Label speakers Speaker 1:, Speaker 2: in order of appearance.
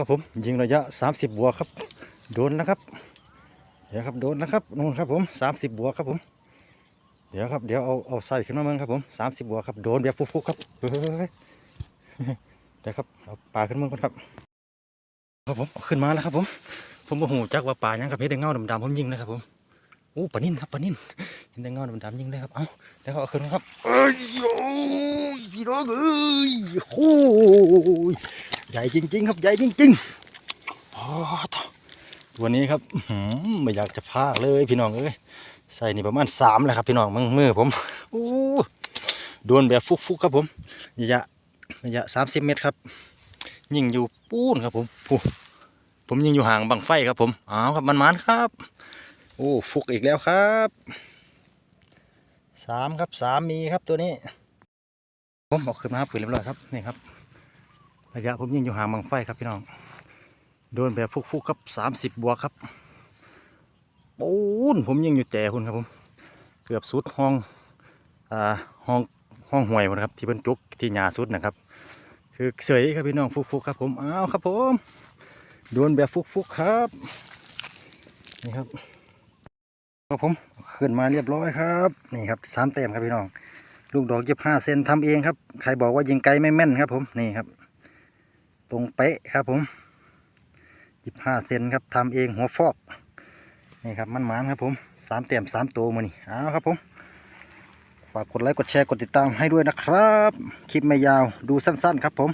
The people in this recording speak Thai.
Speaker 1: ครับผมยิงระยะ 30บวกครับ โดนนะครับ เดี๋ยวครับโดนนะครับนู่นครับผม 30บวกครับผม เดี๋ยวครับเดี๋ยวเอาเอาใส่ขึ้นมาเมืองครับผม30บวกครับโดนแบบฟุกๆครับเฮ้ยเดี๋ยวครับเอาปลาขึ้นเมืองก่อนครับ ครับผมขึ้นมาแล้วครับ ผม ผมโมโหจักว่าปลายังกับเพชรเงาดำๆผมยิงนะครับผมโอ้ปลานิ่นครับปลานิ่นเห็นแต่เงาดำๆยิงเลยครับเอาแล้วก็เอาขึ้นมาครับเอ้ยโอ้ยพี่น้องเอ้ยโอ้ย ใหญ่จริง ๆ ครับใหญ่จริงๆอ๋อตัวนี้ครับอไม่อยากจะพากเลยพี่น้องเอ้ยใส่นี่ประมาณสามเลยครับพี่น้องมือมือผมโอ้โดนแบบฟุกๆครับผมระยะระยะสามสิบเมตรครับ ยิงอยู่ปูนครับผมผู้ผมยิงอยู่ห่างบังไฟครับผมอ้าวครับมันมันครับ โอ้ฟุกอีกแล้วครับสามครับสามมีครับตัวนี้ผมเอาขึ้นมาปืนเรียบร้อยครับนี่ครับ ระยะผมยิงอยู่ห่างบังไฟครับพี่น้อง โดนแบบฟุกๆครับสามสิบบวกครับปูนผมยิงอยู่แจคุณครับผม เกือบสุดห้องอ่าห้องห้องห่วยหมดครับ ที่บรรจุกที่หยาสุดนะครับ คือเสยครับพี่น้องฟุกๆครับผมอ้าวครับผมโดนแบบฟุกๆครับนี่ครับครับผมขึ้นมาเรียบร้อยครับนี่ครับสามเต็มครับพี่น้อง ลูกดอกยี่ห้าเซนทำเองครับใครบอกว่ายิงไกลไม่แม่นครับผมนี่ครับ ตรงเป๊ะครับผมยี่ห้าเซนครับทำเองหัวฟอกนี่ครับมันหมานครับผมสามเต็มสามตัวมานี่เอาครับผมฝากกดไลค์กดแชร์กดติดตามให้ด้วยนะครับ คลิปไม่ยาวดูสั้นๆ ครับผม